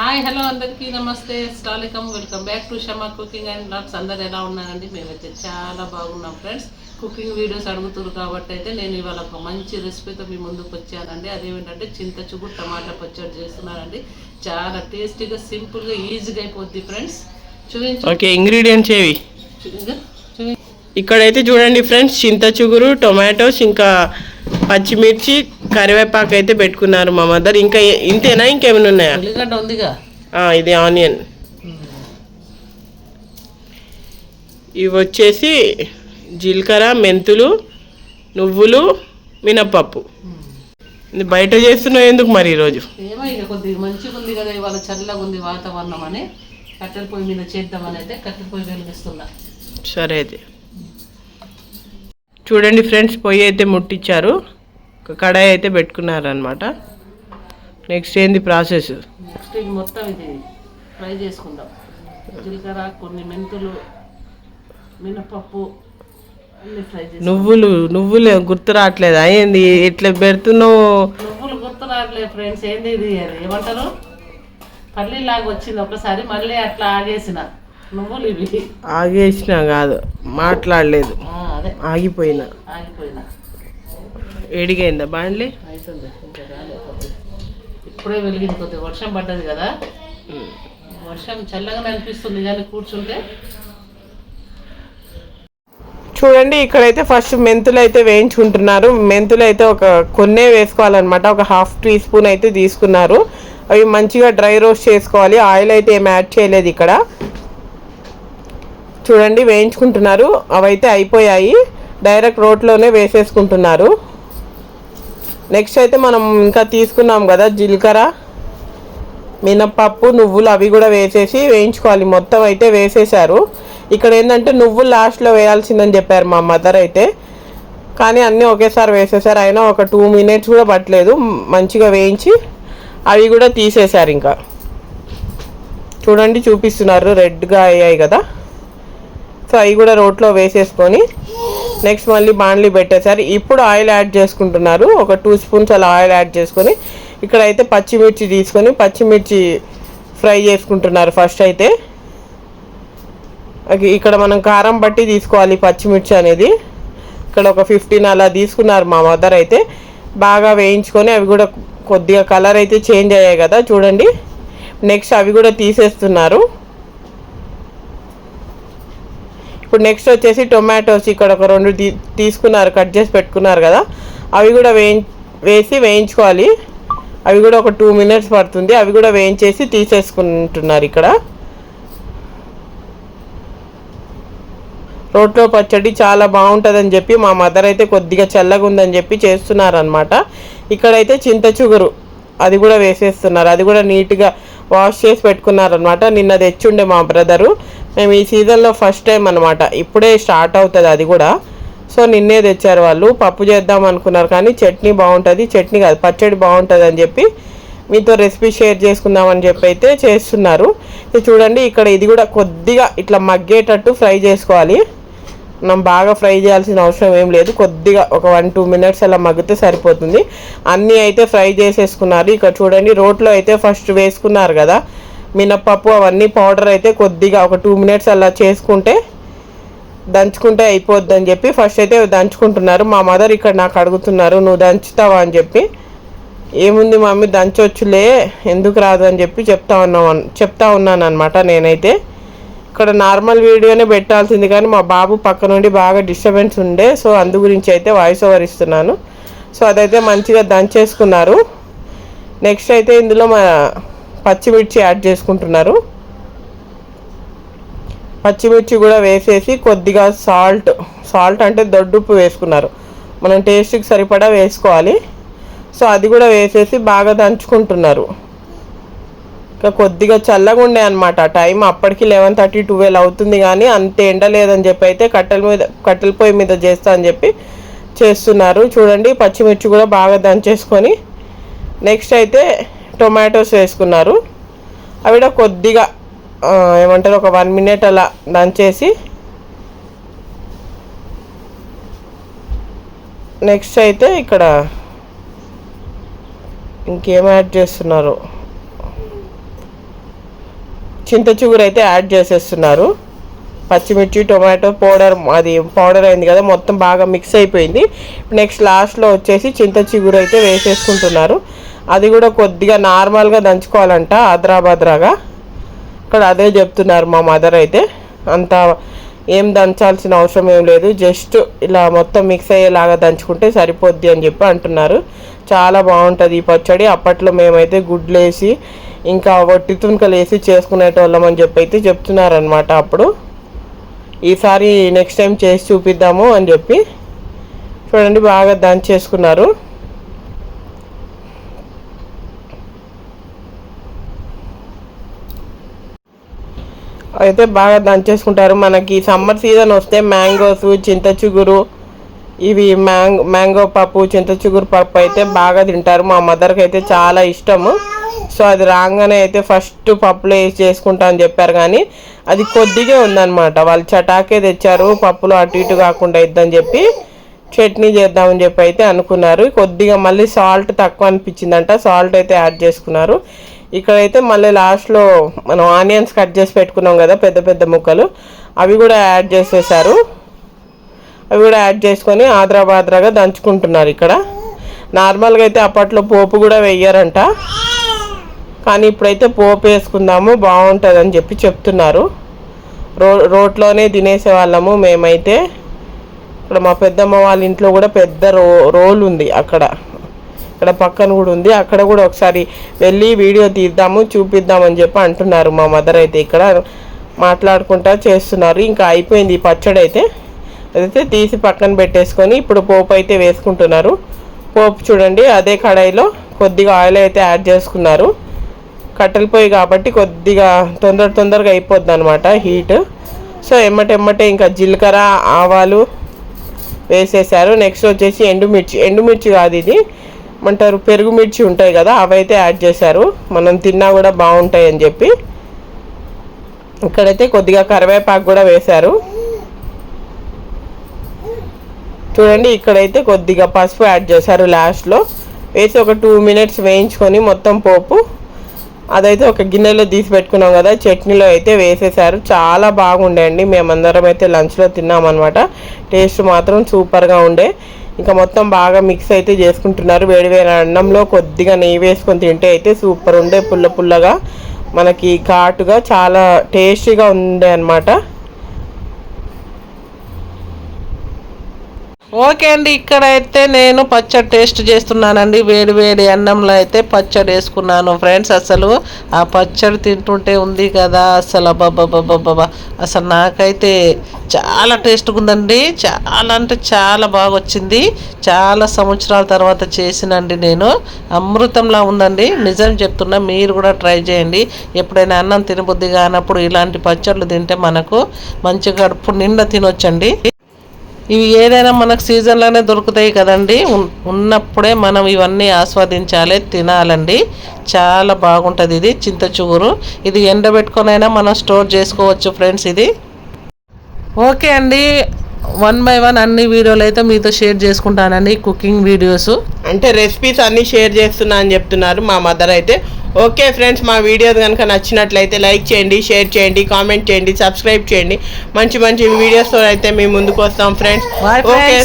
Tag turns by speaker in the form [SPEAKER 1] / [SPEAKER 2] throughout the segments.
[SPEAKER 1] Hi hello అందరికీ నమస్తే. అస్సలాలికం welcome back to Shama cooking and blogs అందరు ఎలా ఉన్నారండి? మేమైతే చాలా బాగున్నాం ఫ్రెండ్స్. కుకింగ్ వీడియోస్ అడుగుతున్నారు కాబట్టి అయితే నేను ఇవాళ ఒక మంచి రెసిపీతో మీ ముందుకు వచ్చానండి. అదేమిటంటే చింత చుగురు టమాటా పచ్చడి చేస్తున్నానండి. చాలా టేస్టీగా సింపుల్గా ఈజీగా అయిపోద్ది ఫ్రెండ్స్. చూపించు.
[SPEAKER 2] ఓకే ఇంగ్రీడియంట్స్ ఏవి ఇక్కడైతే చూడండి ఫ్రెండ్స్ చింత చిగురు టొమాటోస్ ఇంకా పచ్చిమిర్చి కరివేపాకు అయితే పెట్టుకున్నారు మా మదర్. ఇంకా ఇంతేనా? ఇంకేమైనా ఉన్నాయా?
[SPEAKER 1] ఉల్లిగడ్డ ఉందిగా.
[SPEAKER 2] ఆ, ఇది ఆనియన్. ఇవి వచ్చేసి జీలకర్ర మెంతులు నువ్వులు మినప్పప్పు. ఇది బయట చేస్తున్నావు ఎందుకు మరి ఈరోజు?
[SPEAKER 1] ఏమో ఇక కొద్దిగా మంచిగా ఉంది కదా ఇవాళ చల్లగా ఉంది వాతావరణం అని. కట్టెల పొయ్యి మీద చేద్దామని అయితే కట్టెల పొయ్యి వెలిగిస్తున్నా.
[SPEAKER 2] సరే అయితే. చూడండి ఫ్రెండ్స్ పొయ్యి అయితే ముట్టించారు ఒక కడాయి అయితే పెట్టుకున్నారు అనమాట నెక్స్ట్ ఏంది ప్రాసెస్
[SPEAKER 1] నెక్స్ట్ ఇది మొత్తం ఇది ఫ్రై చేసుకుందాం. జీలకర్ర కొన్ని మెంతులు మినపప్పు అన్ని ఫ్రై చేసి
[SPEAKER 2] నువ్వులు నువ్వులు గుర్తు రావట్లేదా. ఏంది ఇట్లా పెడుతున్నావు?
[SPEAKER 1] నువ్వులు గుర్తు రావట్లేదు ఫ్రెండ్స్ ఏంది ఇది అది? ఏమంటారు? పల్లీలాగా వచ్చింది. ఒకసారి మళ్ళీ అట్లా ఆగేసిన. నువ్వులు ఇవి.
[SPEAKER 2] ఆగేసిన కాదు మాట్లాడలేదు.
[SPEAKER 1] అదే.
[SPEAKER 2] ఆగిపోయినా.
[SPEAKER 1] ఆగిపోయినా.
[SPEAKER 2] ఏడిగైందా బాండ్లీ?
[SPEAKER 1] ఇప్పుడే వెలిగింది కొద్దిగా వర్షం పడ్డది కదా. వర్షం చల్లగానే అనిపిస్తుంది కానీ కూర్చుంటే.
[SPEAKER 2] చూడండి ఇక్కడైతే ఫస్ట్ మెంతులు అయితే వేయించుకుంటున్నారు. మెంతులు అయితే ఒక కొన్నే వేసుకోవాలన్నమాట. ఒక హాఫ్ టీ స్పూన్ అయితే తీసుకున్నారు. అవి మంచిగా డ్రై రోస్ట్ చేసుకోవాలి. ఆయిల్ అయితే ఏం యాడ్ చేయలేదు ఇక్కడ. చూడండి వేయించుకుంటున్నారు. అవైతే అయిపోయాయి. డైరెక్ట్ రోట్లోనే వేసేసుకుంటున్నారు. నెక్స్ట్ అయితే మనం ఇంకా తీసుకున్నాం కదా జీలకర్ర మినప్పప్పు నువ్వులు అవి కూడా వేసేసి వేయించుకోవాలి. మొత్తం అయితే వేసేసారు ఇక్కడ ఏంటంటే నువ్వులు లాస్ట్లో వేయాల్సిందని చెప్పారు మా మదర్ అయితే. కానీ అన్నీ ఒకేసారి వేసేసారు అయినా ఒక టూ మినిట్స్ కూడా పట్టలేదు. మంచిగా వేయించి అవి కూడా తీసేశారు ఇంకా. చూడండి చూపిస్తున్నారు. రెడ్గా అయ్యాయి కదా. సో అవి కూడా రోట్లో వేసేసుకొని నెక్స్ట్ మళ్ళీ బాండ్లీ పెట్టేశారు. ఇప్పుడు ఆయిల్ యాడ్ చేసుకుంటున్నారు. ఒక టూ స్పూన్స్ అలా ఆయిల్ యాడ్ చేసుకొని ఇక్కడైతే పచ్చిమిర్చి తీసుకొని పచ్చిమిర్చి ఫ్రై చేసుకుంటున్నారు ఫస్ట్ అయితే. ఇక్కడ మనం కారం బట్టి తీసుకోవాలి పచ్చిమిర్చి అనేది. ఇక్కడ ఒక ఫిఫ్టీన్ అలా తీసుకున్నారు మా మదర్ అయితే. బాగా వేయించుకొని అవి కూడా కొద్దిగా కలర్ అయితే చేంజ్ అయ్యాయి కదా చూడండి. నెక్స్ట్ అవి కూడా తీసేస్తున్నారు. ఇప్పుడు నెక్స్ట్ వచ్చేసి టొమాటోస్ ఇక్కడ ఒక రెండు తీసుకున్నారు కట్ చేసి పెట్టుకున్నారు కదా. అవి కూడా వేయి వేసి వేయించుకోవాలి. అవి కూడా ఒక టూ మినిట్స్ పడుతుంది. అవి కూడా వేయించేసి తీసేసుకుంటున్నారు ఇక్కడ. రోట్లో పచ్చడి చాలా బాగుంటుందని చెప్పి మా మదర్ అయితే కొద్దిగా చల్లగా ఉందని చెప్పి చేస్తున్నారనమాట ఇక్కడైతే చింత చిగురు అది కూడా వేసేస్తున్నారు. అది కూడా నీట్గా వాష్ చేసి పెట్టుకున్నారనమాట నిన్న తెచ్చుండే మా బ్రదరు మేము ఈ సీజన్లో ఫస్ట్ టైం అనమాట ఇప్పుడే స్టార్ట్ అవుతుంది అది కూడా. సో నిన్నే తెచ్చారు వాళ్ళు. పప్పు చేద్దాం అనుకున్నారు కానీ చట్నీ బాగుంటుంది. చట్నీ కాదు పచ్చడి బాగుంటుంది అని చెప్పి మీతో రెసిపీ షేర్ చేసుకుందామని చెప్పి అయితే చేస్తున్నారు. చూడండి ఇక్కడ ఇది కూడా కొద్దిగా ఇట్లా మగ్గేటట్టు ఫ్రై చేసుకోవాలి. మనం బాగా ఫ్రై చేయాల్సిన అవసరం ఏం లేదు. కొద్దిగా ఒక వన్ టూ మినిట్స్ అలా మగ్గితే సరిపోతుంది. అన్నీ అయితే ఫ్రై చేసేసుకున్నారు. ఇక్కడ చూడండి రోట్లో అయితే ఫస్ట్ వేసుకున్నారు కదా. మినప్పప్పు అవన్నీ పౌడర్ అయితే కొద్దిగా ఒక టూ మినిట్స్ అలా చేసుకుంటే దంచుకుంటే అయిపోద్ది అని చెప్పి ఫస్ట్ అయితే దంచుకుంటున్నారు. మా మదర్ ఇక్కడ నాకు అడుగుతున్నారు నువ్వు దంచుతావా? అని చెప్పి. ఏముంది మమ్మీ దంచొచ్చులే ఎందుకు రాదు? అని చెప్పి చెప్తా ఉన్నాం చెప్తా ఉన్నాను అనమాట నేనైతే. ఇక్కడ నార్మల్ వీడియోనే పెట్టాల్సింది కానీ మా బాబు పక్క నుండి బాగా డిస్టర్బెన్స్ ఉండే సో అందు గురించి అయితే వాయిస్ ఓవర్ ఇస్తున్నాను. సో అదైతే మంచిగా దంచేసుకున్నారు. నెక్స్ట్ అయితే ఇందులో మా పచ్చిమిర్చి యాడ్ చేసుకుంటున్నారు. పచ్చిమిర్చి కూడా వేసేసి కొద్దిగా సాల్ట్ సాల్ట్ అంటే దొడ్డుప్పు వేసుకున్నారు. మనం టేస్ట్కి సరిపడా వేసుకోవాలి. సో అది కూడా వేసేసి బాగా దంచుకుంటున్నారు. ఇంకా కొద్దిగా చల్లగా ఉండే అనమాట టైం అప్పటికి లెవెన్ థర్టీ ట్వెల్వ్ అవుతుంది కానీ అంత ఎండ లేదని చెప్పి అయితే కట్టెల మీద కట్టెల పొయ్యి మీద చేస్తా అని చెప్పి చేస్తున్నారు. చూడండి పచ్చిమిర్చి కూడా బాగా దంచేసుకొని. నెక్స్ట్ అయితే టొమాటోస్ వేసుకున్నారు. అవి కూడా కొద్దిగా ఏమంటారు ఒక వన్ మినిట్ అలా దంచేసి నెక్స్ట్ అయితే ఇక్కడ ఇంకేం యాడ్ చేస్తున్నారు? చింత చిగురు అయితే యాడ్ చేసేస్తున్నారు. పచ్చిమిర్చి టొమాటో పౌడర్ అది పౌడర్ అయింది కదా మొత్తం బాగా మిక్స్ అయిపోయింది. నెక్స్ట్ లాస్ట్లో వచ్చేసి చింత చిగురు అయితే వేసేసుకుంటున్నారు. అది కూడా కొద్దిగా నార్మల్గా దంచుకోవాలంట ఆద్రాబాద్రాగా. ఇక్కడ అదే చెప్తున్నారు మా మదర్ అయితే. అంత ఏం దంచాల్సిన అవసరం ఏం లేదు. జస్ట్ ఇలా మొత్తం మిక్స్ అయ్యేలాగా దంచుకుంటే సరిపోద్ది అని చెప్పి అంటున్నారు. చాలా బాగుంటుంది ఈ పచ్చడి. అప్పట్లో మేమైతే గుడ్లు వేసి ఇంకా వట్టి తునకలు వేసి చేసుకునేటోళ్ళం అని చెప్పి అయితే చెప్తున్నారనమాట అప్పుడు. ఈసారి నెక్స్ట్ టైం చేసి చూపిద్దాము అని చెప్పి. చూడండి బాగా దంచేసుకున్నారు. అయితే బాగా దంచేసుకుంటారు. మనకి సమ్మర్ సీజన్ వస్తే మ్యాంగోస్ చింత చిగురు ఇవి మ్యాంగో మ్యాంగో పప్పు చింత చిగురు పప్పు అయితే బాగా తింటారు. మా మదర్కి అయితే చాలా ఇష్టము. సో అది రాగానే అయితే ఫస్ట్ పప్పులో వేసి చేసుకుంటా అని చెప్పారు. కానీ అది కొద్దిగా ఉందన్నమాట. వాళ్ళు చటాకే తెచ్చారు. పప్పులు అటు ఇటు కాకుండా ఇద్దని చెప్పి చట్నీ చేద్దామని చెప్పి అయితే అనుకున్నారు. కొద్దిగా మళ్ళీ సాల్ట్ తక్కువ అనిపించిందంట. సాల్ట్ అయితే యాడ్ చేసుకున్నారు. ఇక్కడైతే మళ్ళీ లాస్ట్లో మనం ఆనియన్స్ కట్ చేసి పెట్టుకున్నాం కదా పెద్ద పెద్ద ముక్కలు. అవి కూడా యాడ్ చేసేసారు. అవి కూడా యాడ్ చేసుకొని ఆద్రాబాద్రాగా దంచుకుంటున్నారు ఇక్కడ. నార్మల్గా అయితే అప్పట్లో పోపు కూడా వెయ్యరంట. కానీ ఇప్పుడైతే పోపు వేసుకుందాము బాగుంటుందని చెప్పి చెప్తున్నారు. రో రోట్లోనే తినేసే వాళ్ళము మేమైతే. ఇక్కడ మా పెద్దమ్మ వాళ్ళ ఇంట్లో కూడా పెద్ద రో రోల్ ఉంది అక్కడ. ఇక్కడ పక్కన కూడా ఉంది. అక్కడ కూడా ఒకసారి వెళ్ళి వీడియో తీద్దాము చూపిద్దామని చెప్పి అంటున్నారు. మా మదర్ అయితే ఇక్కడ మాట్లాడుకుంటా చేస్తున్నారు. ఇంకా అయిపోయింది ఈ పచ్చడి అయితే. అదైతే తీసి పక్కన పెట్టేసుకొని ఇప్పుడు పోపు అయితే వేసుకుంటున్నారు. పోపు చూడండి అదే కడాయిలో కొద్దిగా ఆయిల్ అయితే యాడ్ చేసుకున్నారు. కట్టెల పొయ్యి కాబట్టి కొద్దిగా తొందర తొందరగా అయిపోద్ది అనమాట హీట్. సో ఎమ్మటెమ్మటే ఇంకా జీలకర్ర ఆవాలు వేసేసారు. నెక్స్ట్ వచ్చేసి ఎండుమిర్చి ఎండుమిర్చి కాదు ఇది. ఏమంటారు పెరుగు మిర్చి ఉంటాయి కదా అవైతే యాడ్ చేశారు. మనం తిన్నా కూడా బాగుంటాయి అని చెప్పి. ఇక్కడైతే కొద్దిగా కరివేపాకు కూడా వేశారు. చూడండి ఇక్కడైతే కొద్దిగా పసుపు యాడ్ చేశారు లాస్ట్లో. వేసి ఒక టూ మినిట్స్ వేయించుకొని మొత్తం పోపు. అదైతే ఒక గిన్నెలో తీసి పెట్టుకున్నాం కదా చట్నీలో అయితే వేసేసారు చాలా బాగుండే అండి. మేమందరం అయితే లంచ్లో తిన్నామన్నమాట. టేస్ట్ మాత్రం సూపర్గా ఉండే. ఇంకా మొత్తం బాగా మిక్స్ అయితే చేసుకుంటున్నారు. వేడి వేడి అన్నంలో కొద్దిగా నెయ్యి వేసుకొని తింటే అయితే సూపర్ ఉండే పుల్ల పుల్లగా. మనకి ఘాటుగా చాలా టేస్టీగా ఉండే అనమాట ఓకే అండి ఇక్కడైతే నేను పచ్చడి టేస్ట్ చేస్తున్నానండి. వేడి వేడి అన్నంలో అయితే పచ్చడి వేసుకున్నాను ఫ్రెండ్స్. అసలు ఆ పచ్చడి తింటుంటే ఉంది కదా అసలు అబ్బాబ్బాబ్బాబ్బా అసలు నాకైతే చాలా టేస్ట్గా ఉందండి. చాలా అంటే చాలా బాగా వచ్చింది. చాలా సంవత్సరాల తర్వాత చేసినండి నేను. అమృతంలా ఉందండి. నిజం చెప్తున్నా మీరు కూడా ట్రై చేయండి. ఎప్పుడైనా అన్నం తినబుద్ధి కానప్పుడు ఇలాంటి పచ్చళ్ళు తింటే మనకు మంచిగా కడుపు నిండా తినొచ్చండి. ఇవి ఏదైనా మనకు సీజన్లోనే దొరుకుతాయి కదండి. ఉన్నప్పుడే మనం ఇవన్నీ ఆస్వాదించాలి తినాలండి. చాలా బాగుంటుంది ఇది చింత చిగురు ఇది ఎండబెట్టుకొనైనా మనం స్టోర్ చేసుకోవచ్చు ఫ్రెండ్స్ ఇది. ఓకే అండి. వన్ బై వన్ అన్ని వీడియోలు అయితే మీతో షేర్ చేసుకుంటానండి కుకింగ్ వీడియోస్. అంటే రెసిపీస్ అన్నీ షేర్ చేస్తున్నా అని చెప్తున్నారు మా మదర్ అయితే. ఓకే ఫ్రెండ్స్ మా వీడియోస్ కనుక నచ్చినట్లయితే లైక్ చేయండి షేర్ చేయండి కామెంట్ చేయండి సబ్స్క్రైబ్ చేయండి. మంచి మంచి వీడియోస్తో అయితే మేము ముందుకు వస్తాం ఫ్రెండ్స్ ఓకే.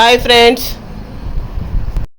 [SPEAKER 2] Bye friends